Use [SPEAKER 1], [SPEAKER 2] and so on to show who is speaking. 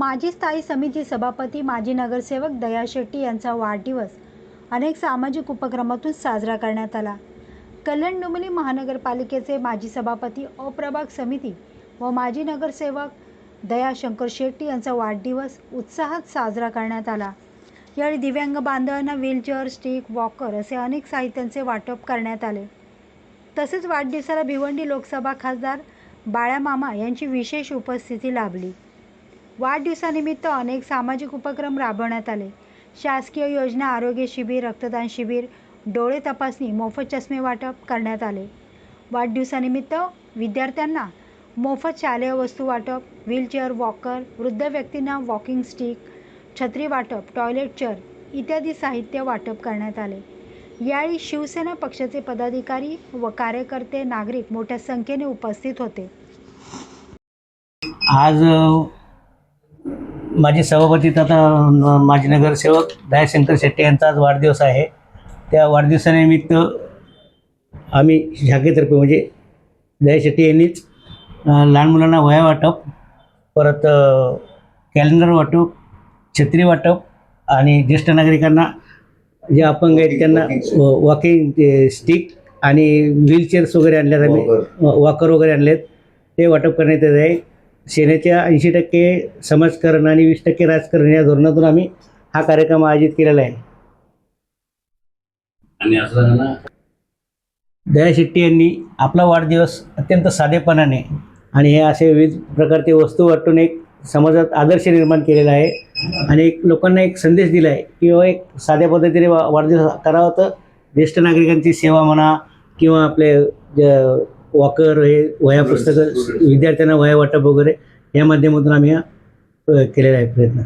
[SPEAKER 1] माजी स्थायी समिती सभापती माजी नगरसेवक दया शेट्टी यांचा वाढदिवस अनेक सामाजिक उपक्रमातून साजरा करण्यात आला. कल्याण डोंबिवली महानगरपालिकेचे माजी सभापती अप्रभाग समिती व माजी नगरसेवक दया शंकर शेट्टी यांचा वाढदिवस उत्साहात साजरा करण्यात आला. यावेळी दिव्यांग बांधवांना व्हीलचेअर स्टिक वॉकर असे अनेक साहित्यांचे वाटप करण्यात आले. तसेच वाढदिवसाला भिवंडी लोकसभा खासदार बाळ्यामामा यांची विशेष उपस्थिती लाभली. वाढदिवसानिमित्त अनेक सामाजिक उपक्रम राबवण्यात आले. शासकीय योजना आरोग्य शिबिर रक्तदान शिबिर डोळे तपासणी मोफत चष्मे वाटप करण्यात आले. वाढदिवसानिमित्त विद्यार्थ्यांना मोफत शालेय वस्तू वाटप व्हीलचेअर वॉकर वृद्ध व्यक्तींना वॉकिंग स्टिक छत्री वाटप टॉयलेट चेअर इत्यादी साहित्य वाटप करण्यात आले. यावेळी शिवसेना पक्षाचे पदाधिकारी व कार्यकर्ते नागरिक मोठ्या संख्येने उपस्थित होते.
[SPEAKER 2] आज माझे सभापती तथा न- माजी नगरसेवक दयाशंकर शेट्टी यांचा आज वाढदिवस आहे. त्या वाढदिवसानिमित्त आम्ही शाखेतर्फे म्हणजे दया शेट्टी यांनीच लहान मुलांना वया वाटप परत कॅलेंडर वाटप छत्री वाटप आणि ज्येष्ठ नागरिकांना जे अपंग आहेत त्यांना वॉकिंग स्टिक आणि व्हीलचेअर्स वगैरे आणल्यात आम्ही. वॉकर वगैरे आणलेत. ते वाटप करण्यात येत आहे. सेनेच्या ऐंशी टक्के समाजकारण आणि वीस टक्के राजकारण या धोरणातून आम्ही हा कार्यक्रम आयोजित केलेला आहे.
[SPEAKER 3] आणि
[SPEAKER 2] दया शेट्टी यांनी आपला वाढदिवस अत्यंत साधेपणाने आणि हे असे विविध प्रकारचे वस्तू वाटून एक समाजात आदर्श निर्माण केलेला आहे आणि एक लोकांना एक संदेश दिला आहे किंवा एक साध्या पद्धतीने वा वाढदिवस करावा तर ज्येष्ठ नागरिकांची सेवा म्हणा किंवा आपले वॉकर हे वह्या पुस्तकं विद्यार्थ्यांना वह्या वाटप वगैरे या माध्यमातून आम्ही हा केलेला आहे प्रयत्न.